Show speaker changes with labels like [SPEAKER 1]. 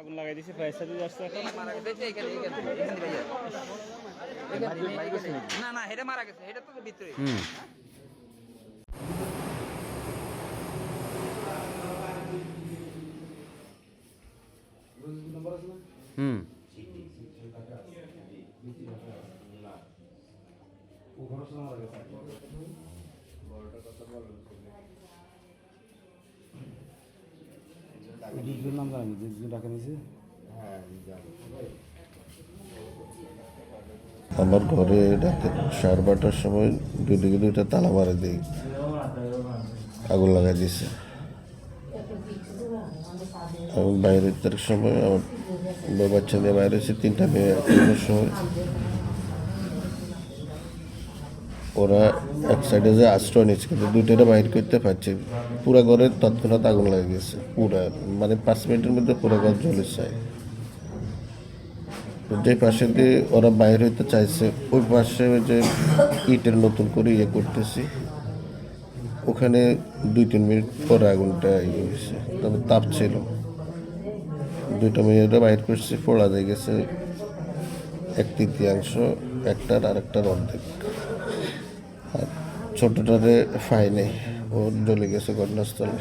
[SPEAKER 1] আগুন লাগাই দিছে ফায়ার সার্ভিস আসছে এখন।
[SPEAKER 2] না না হেডে মারা গেছে হেডে তো ভিতরে।
[SPEAKER 3] হুম। হুম।
[SPEAKER 4] দুজন নাম জানি দুজন ডাকা
[SPEAKER 5] আমার ঘরে রাতে সাড়ে বারোটার সময় দুদিকে দুইটা তালা মারা দিই। আগুন লাগাই দিয়েছে আমি বাইরে তার সময় আমার বাচ্চা নিয়ে বাইরে এসে তিনটা মেয়ে সময় ওরা এক সাইডে যে আশ্রয় নিচ্ছে কিন্তু দুইটা বাইর করতে পারছে। পুরা ঘরে তৎক্ষণাৎ আগুন লাগে গেছে, পুরা। মানে পাঁচ মিনিটের মধ্যে পুরো ঘর জ্বলে যায় যে পাশে দিয়ে ওরা বাইর হইতে চাইছে, ওই পাশে যে ইটের নতুন করে ইয়ে করতেছি। ওখানে দুই তিন মিনিট পরে আগুনটা ইয়ে হয়েছে, তবে তাপ ছিল। দুইটা মেয়েরা বাইর করছে ফোড়া দিয়ে গেছে। এক তৃতীয়াংশ, একটার আর একটার অর্ধেক। আর ছোটটারে ফাই নেই ও জ্বলে গেছে ঘটনাস্থলে।